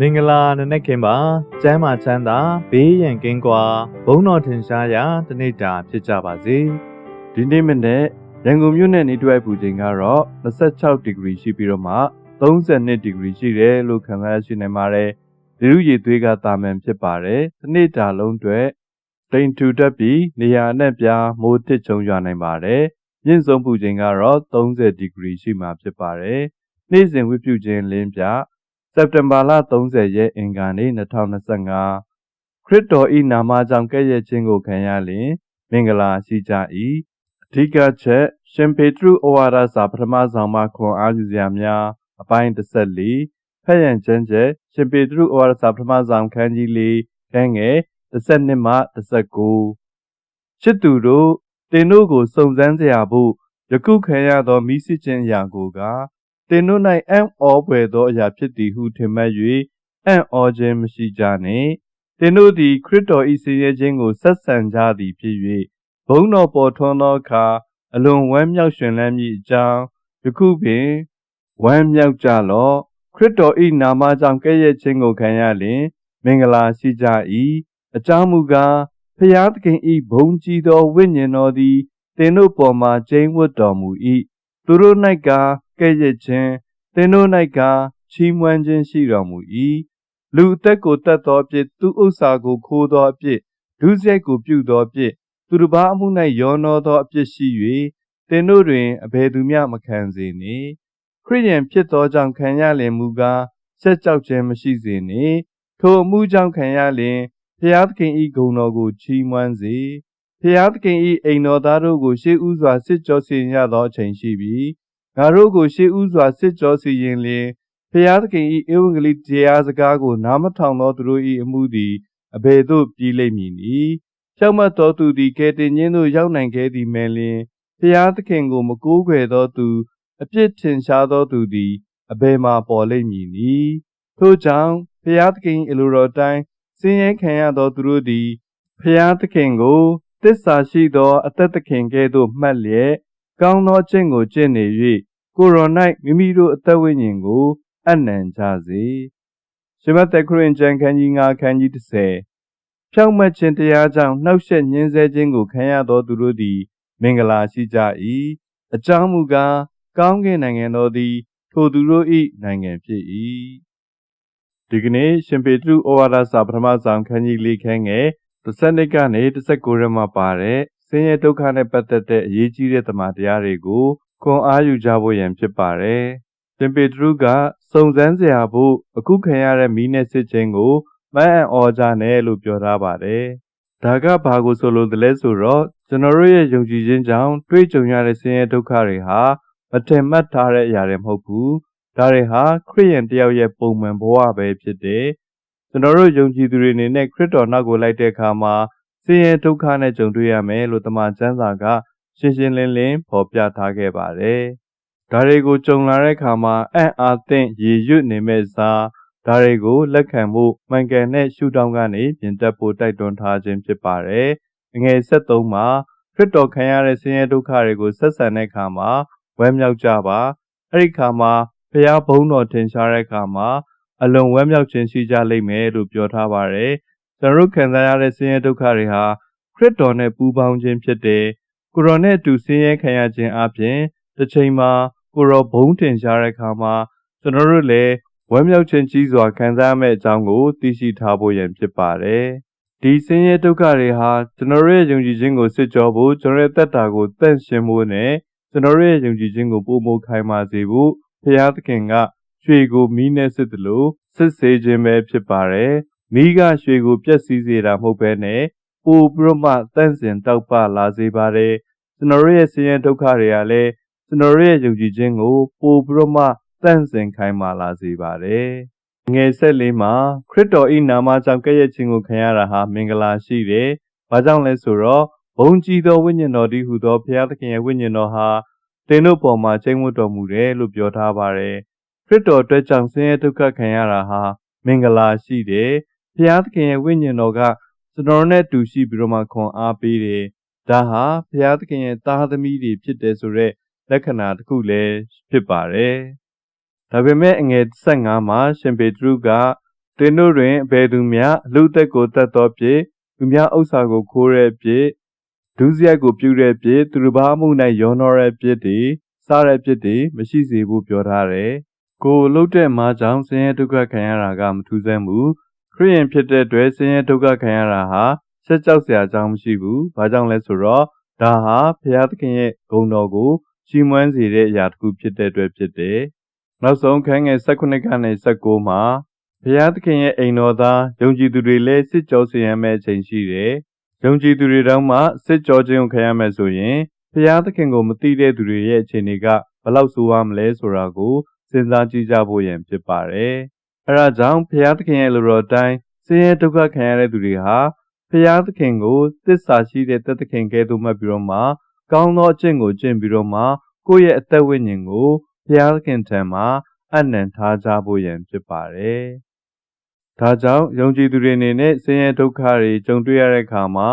မင်္ဂလာနနက်ခင်းပါကျမ်းမာချမ်းသာဘေးရန်ကင်းကွာဘုန်းတော်ထင်ရှားရာတနေ့တာဖြစ်ကြပါစေဒီနေ့မနေ့ရန်ကုန်မြို့နယ်နေတွက်ပူချိန်ကတော့26ဒီဂရီရှိပြီးတော့မှ32ဒီဂရီရှိတယ်လို့ခန့်မှန်းရရှိနိုင်ပါတယ်။ဒီလူရည်သွေးကတာမန်ဖြစ်ပါတယ်။ဒီနေ့တာလုံးတွေတိမ်ထူတက်ပြီးနေရာအနှံ့ပြားမိုးတစ်ချုံရွာနိုင်ပါတယ်။မြင့်ဆုံးပူချိန်ကတော့30ဒီဂရီရှိမှဖြစ်ပါတယ်။နေ့စဉ်ဝိပြုခြင်းလင်းပြ စက်တင်ဘာလ30ရက်အင်္ဂါနေ့2025ခရစ်တော်ဤနာမကြောင့်ကဲ့ရဲ့ခြင်းကိုခံရလျင် မင်္ဂလာရှိကြ၏အဓိကချက်ရှင်ပေတရုဩဝါဒစာပထမဆောင်မှခွန်အားယူစရာများအပိုင်း14ဖက်ရန်ကျမ်းချက်ရှင်ပေတရုဩဝါဒစာပထမဆောင်ခန်းကြီး၄ခန်းငယ်12မှ19ချစ်သူတို့တင်တို့ကိုစုံစမ်းစရာဖို့ယခုခံရသောမိစစ်ခြင်းအရာကိုက တင်တို့၌အံ့ဩဖွယ်သောအရာဖြစ်သည်ဟုထင်မှတ်၍အံ့ဩခြင်းမရှိကြနှင့်တင်တို့သည်ခရစ်တော်၏ဆင်းရဲခြင်းကိုဆက်ဆံကြသည်ဖြစ်၍ဘုန်းတော်ပေါ်ထွန်းသောအခါအလွန်ဝမ်းမြောက်ရွှင်လန်းမည်အကြောင်းယခုပင်ဝမ်းမြောက်ကြလော့ခရစ်တော်၏နာမကြောင့်ကဲ့ရဲ့ခြင်းကိုခံရလျင် မင်္ဂလာရှိကြ၏အကြောင်းမူကားဖျားသခင်၏ဘုံကြီးသောဝိညာဉ်တော်သည်တင်တို့ပေါ်မှကျိန်းဝတ်တော်မူ၏သူတို့၌က ကဲ့ရဲ့ခြင်းတင်တို့၌ကချီးမွမ်းခြင်းရှိတော်မူ၏လူအသက်ကိုတတ်သောအဖြစ်သူဥစ္စာကိုခိုးသောအဖြစ်ဒုစရိုက်ကိုပြုသောအဖြစ်သူတစ်ပါးအမှု၌ယောနောသောအဖြစ်ရှိ၍တင်တို့တွင်အဘယ်သူမျှမခံစေနှင့်ခရိယန်ဖြစ်သောကြောင့်ခံရလင်မူကားဆက်ကြောက်ခြင်းမရှိစေနှင့်ထိုအမှုကြောင့်ခံရလင်ဖျားသခင်၏ဂုဏ်တော်ကိုချီးမွမ်းစေဖျားသခင်၏အိမ်တော်သားတို့ကိုရှေးဥစွာစစ်ကြောစီရင်ရသောအချိန်ရှိပြီး ငါတို့ကိုရှေးဥစွာစစ်ကြောစီရင်လျင်ဖျားသခင်၏ဧဝံဂေလိတရားစကားကိုနားမထောင်သောသူတို့၏အမှုသည်အဘယ်သို့ပြီးလိမ့်မည်နည်းဖြောက်မတ်သောသူသည်ကဲတင်ခြင်းသို့ရောက်နိုင်ခဲ့သည်မဲ့လျင်ဖျားသခင်ကိုမကိုးကွယ်သောသူအပြစ်ထင်ရှားသောသူသည်အဘယ်မှပေါ်လိမ့်မည်နည်းထို့ကြောင့်ဖျားသခင်၏အလိုတော်တိုင်းစင်ရဲခံရသောသူတို့သည်ဖျားသခင်ကိုတစ္ဆာရှိသောအသက်သခင်ကဲ့သို့မှတ်လျက် ကောင်းသောကျင့်ကိုကျင့်နေ၍ကိုရော၌မိမိတို့အသက်ဝိညာဉ်ကိုအနံ့ကြစေရှမသက်ခရစ်ကျမ်းခန်းကြီး9ခန်းကြီး30ဖြောင့်မတ်ခြင်းတရားကြောင့်နှောက်ယှက်ညှင်းဆဲခြင်းကိုခံရသောသူတို့သည် မင်္ဂလာရှိကြ၏အကြောင်းမူကားကောင်းကင်နိုင်ငံတော်သည် ထိုသူတို့၏နိုင်ငံဖြစ်၏ဒီကနေ့ရှင်ပေတရုဩဝါဒစာပထမဆောင်ခန်းကြီး၄ခန်းငယ်32ကနေ19ရက်မှာပါတဲ့ ဆင်းရဲဒုက္ခနဲ့ပတ်သက်တဲ့အရေးကြီးတဲ့သမာတရားတွေကိုခွန်အားယူကြဖို့ရန်ဖြစ်ပါတယ်။ရှင်ပေတရုကစုံစမ်းစရာဖို့အခုခံရတဲ့မိနဲ့စစ်ချင်းကိုမအံ့ဩကြနဲ့လို့ပြောထားပါတယ်။ဒါကဘာကိုဆိုလိုသလဲဆိုတော့ကျွန်တော်တို့ရဲ့ယုံကြည်ခြင်းကြောင့်တွေ့ကြုံရတဲ့ဆင်းရဲဒုက္ခတွေဟာမထင်မှတ်ထားတဲ့အရာတွေမဟုတ်ဘူး။ဒါတွေဟာခရိယန်တယောက်ရဲ့ပုံမှန်ဘဝပဲဖြစ်တယ်။ကျွန်တော်တို့ယုံကြည်သူတွေအနေနဲ့ခရစ်တော်နောက်ကိုလိုက်တဲ့အခါမှာ ဆင်းရဲဒုက္ခနဲ့ကြုံတွေ့ရမယ်လို့တမန်ကျမ်းစာကရှင်းရှင်းလင်းလင်းဖော်ပြထားခဲ့ပါတယ်။ဒါတွေကိုကြုံလာတဲ့အခါမှာအံ့အားသင့်ရည်ရွတ်နေမဲ့စားဒါတွေကိုလက်ခံဖို့မှန်ကန်တဲ့ရှုထောင့်ကနေပြင်တက်ဖို့တိုက်တွန်းထားခြင်းဖြစ်ပါတယ်။အငယ်73မှာခရစ်တော်ခံရတဲ့ဆင်းရဲဒုက္ခတွေကိုဆက်ဆံတဲ့အခါမှာဝမ်းမြောက်ကြပါ။အဲ့ဒီအခါမှာဘုရားဘုန်းတော်ထင်ရှားတဲ့အခါမှာအလွန်ဝမ်းမြောက်ခြင်းရှိကြလိမ့်မယ်လို့ပြောထားပါတယ်။ ကျွန်တော်တို့ခံစားရတဲ့ဆင်းရဲဒုက္ခတွေဟာခရစ်တော်နဲ့ပူးပေါင်းခြင်းဖြစ်တယ်။ကိုရောနဲ့အတူဆင်းရဲခံရခြင်းအပြင်တစ်ချိန်မှာကိုရောဘုံထင်ရှားတဲ့အခါမှာကျွန်တော်တို့လည်းဝမ်းမြောက်ခြင်းကြီးစွာခံစားရမယ့်အကြောင်းကိုသိရှိထားဖို့ရန်ဖြစ်ပါတယ်။ဒီဆင်းရဲဒုက္ခတွေဟာကျွန်တော်ရဲ့ယုံကြည်ခြင်းကိုစစ်ကြောဖို့ကျွန်တော်ရဲ့တက်တာကိုတန့်ရှင်းဖို့နဲ့ကျွန်တော်ရဲ့ယုံကြည်ခြင်းကိုပုံမခိုင်မာစေဖို့ဖျားသခင်ကရွှေကိုမီးနဲ့စစ်တယ်လို့စစ်ဆေးခြင်းပဲဖြစ်ပါတယ်။ မီးကရွှေကိုပြက်စီးစေတာမဟုတ်ဘဲနဲ့ပိုပြီးတော့မှတန့်စင်တောက်ပလာစေပါတယ်။ကျွန်တော်ရဲ့ဆင်းရဲဒုက္ခတွေကလည်းကျွန်တော်ရဲ့ယုံကြည်ခြင်းကိုပိုပြီးတော့မှတန့်စင်ခိုင်မာလာစေပါတယ်။ငယ်ဆက်လေးမှာခရစ်တော်၏နာမကြောင့်ကဲ့ရဲ့ခြင်းကိုခံရတာဟာမင်္ဂလာရှိတယ်။ဘာကြောင့်လဲဆိုတော့ဘုံကြီးသောဝိညာဉ်တော်တည်းဟူသောဘုရားသခင်ရဲ့ဝိညာဉ်တော်ဟာသင်တို့ပေါ်မှာကျိန်းဝတ်တော်မူတယ်လို့ပြောထားပါတယ်။ခရစ်တော်အတွက်ကြောင့်ဆင်းရဲဒုက္ခခံရတာဟာမင်္ဂလာရှိတယ်။ ဘုရားသခင်ရဲ့ဝိညာဉ်တော်ကကျွန်တော်နဲ့တူရှိပြီးတော့မှခွန်အားပေးတယ်။ဒါဟာဘုရားသခင်ရဲ့သားသမီးတွေဖြစ်တယ်ဆိုတော့လက္ခဏာတစ်ခုလည်းဖြစ်ပါတယ်။ဒါပေမဲ့အငယ်15မှာရှင်ပေတရုကသင်တို့တွင်အဘယ်သူမျှလူသက်ကိုတတ်သောဖြင့်သူများဥစ္စာကိုခိုးတဲ့ဖြင့်ဒုစရိုက်ကိုပြုတဲ့ဖြင့်သူတစ်ပါးမှု၌ရောနှောတဲ့ဖြင့်တည်စားတဲ့ဖြင့်တည်မရှိစေဘူးပြောထားတယ်ကိုယ်လှုပ်တဲ့မာကြောင့်ဆင်းရဲဒုက္ခခံရတာကမထူးဆန်းဘူး ခရိယန်ဖြစ်တဲ့အတွက်ဆင်းရဲဒုက္ခခံရတာဟာဆက်ကြောက်စရာအကြောင်းမရှိဘူးဘာကြောင့်လဲဆိုတော့ဒါဟာဘုရားသခင်ရဲ့ဂုဏ်တော်ကိုချီးမွမ်းစေတဲ့အရာတစ်ခုဖြစ်တဲ့အတွက်ဖြစ်တယ်နောက်ဆုံးခန်းငယ်16ကနေ19မှာဘုရားသခင်ရဲ့အိမ်တော်သားယုံကြည်သူတွေလည်းစစ်ကြောဆင်ရမယ့်အချိန်ရှိတယ်။ယုံကြည်သူတွေတောင်မှစစ်ကြောခြင်းကိုခံရမယ်ဆိုရင်ဘုရားသခင်ကိုမသိတဲ့သူတွေရဲ့အခြေအနေကဘယ်လောက်ဆိုးရမလဲဆိုတာကိုစဉ်းစားကြည့်ကြဖို့ရန်ဖြစ်ပါတယ်။ အဲဒါကြောင့်ဘုရားသခင်ရဲ့လူတော်တိုင်းဆင်းရဲဒုက္ခခံရတဲ့သူတွေဟာဘုရားသခင်ကိုသစ္စာရှိတဲ့တသက်ခင်ကဲ့သို့မှတ်ပြီးတော့မှကောင်းသောအကျင့်ကိုကျင့်ပြီးတော့မှကိုယ့်ရဲ့အသက်ဝိညာဉ်ကိုဘုရားသခင်ထံမှာအနံထားကြဖို့ရန်ဖြစ်ပါတယ်။ဒါကြောင့်ယုံကြည်သူတွေအနေနဲ့ဆင်းရဲဒုက္ခတွေကြုံတွေ့ရတဲ့အခါမှာ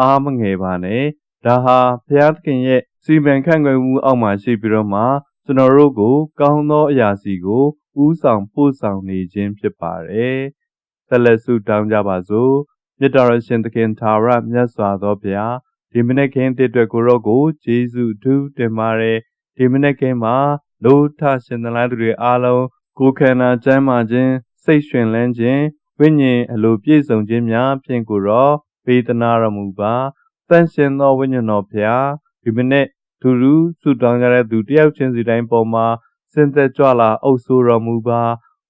အားမငယ်ပါနဲ့။ဒါဟာဘုရားသခင်ရဲ့စီမံခန့်ခွဲမှုအောက်မှာရှိပြီးတော့မှကျွန်တော်တို့ကို ကောင်းသောအရာစီကို ဥဆောင်ပို့ဆောင်နေခြင်းဖြစ်ပါတယ်။ဆက်လက်ဆုတောင်းကြပါစို့။မြတ်တော်ရှင်သခင်သာရမြတ်စွာသောဘုရားဒီမနေ့ခင်းတဲ့အတွက်ကိုရောကိုယေရှုထူးတင်ပါတယ်ဒီမနေ့ခင်းမှာလို့ထရှင်သလားသူတွေအားလုံးကိုယ်ခန္ဓာကျမ်းမာခြင်းစိတ်ရှင်လန်းခြင်းဝိညာဉ်အလိုပြည့်စုံခြင်းများဖြင့်ကိုရောပေးသနာတော်မူပါတန်ရှင်သောဝိညာဉ်တော်ဖျားဒီမနေ့သူလူဆုတောင်းကြတဲ့သူတယောက်ချင်းစီတိုင်းပေါ်မှာ စင်သက်ကြွလာအုပ်ဆိုးတော်မူပါ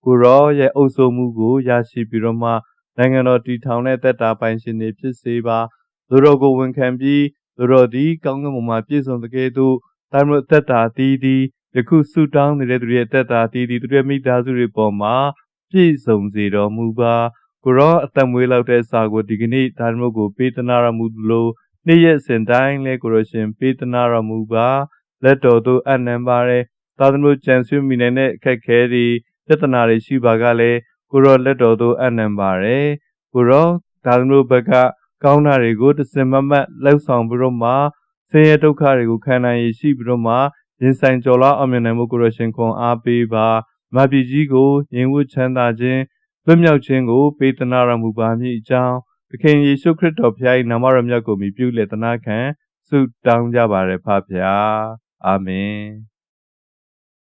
ကိုရောရဲ့အုပ်ဆိုးမှုကိုရရှိပြီးတော့မှနိုင်ငံတော်တည်ထောင်တဲ့တက်တာပိုင်ရှင်တွေဖြစ်စေပါလူတော်ကိုဝန်ခံပြီးလူတော်သည်ကောင်းကင်ဘုံမှာပြည့်စုံတဲ့ကဲ့သို့ဒါမျိုးအသက်တာတည်တည်ယခုဆုတောင်းနေတဲ့သူတွေရဲ့အသက်တာတည်တည်သူတွေမိသားစုတွေပေါ်မှာပြည့်စုံစေတော်မူပါကိုရောအသက်မွေးလောက်တဲ့စာကိုဒီကနေ့ဒါမျိုးကိုပေးသနာတော်မူလို့နေ့ရက်စဉ်တိုင်းလဲကိုရရှင်ပေးသနာတော်မူပါလက်တော်သို့အနံပါရဲ သာသမုကြံဆွေးမိနေတဲ့အခက်ခဲတွေပြဿနာတွေရှိပါကလည်းကိုရောလက်တော်သို့အနံပါရဲကိုရောဒါသမုဘက်ကကောင်းတာတွေကိုတစင်မမတ်လှုပ်ဆောင်ပြီးတော့မှဆင်းရဲဒုက္ခတွေကိုခံနိုင်ရရှိပြီးတော့မှရင်ဆိုင်ကြော်လာအောင်မြင်နိုင်မှုကိုရရှင်ခွန်အားပေးပါမပြည်ကြီးကိုရင်ဝတ်ချမ်းသာခြင်းလွတ်မြောက်ခြင်းကိုပေးသနာတော်မူပါမည်အကြောင်းသခင်ယေရှုခရစ်တော်ဖျား၏နာမတော်မြတ်ကိုမြည်ပြုလေသနာခံဆုတောင်းကြပါရဖဖျားအာမင်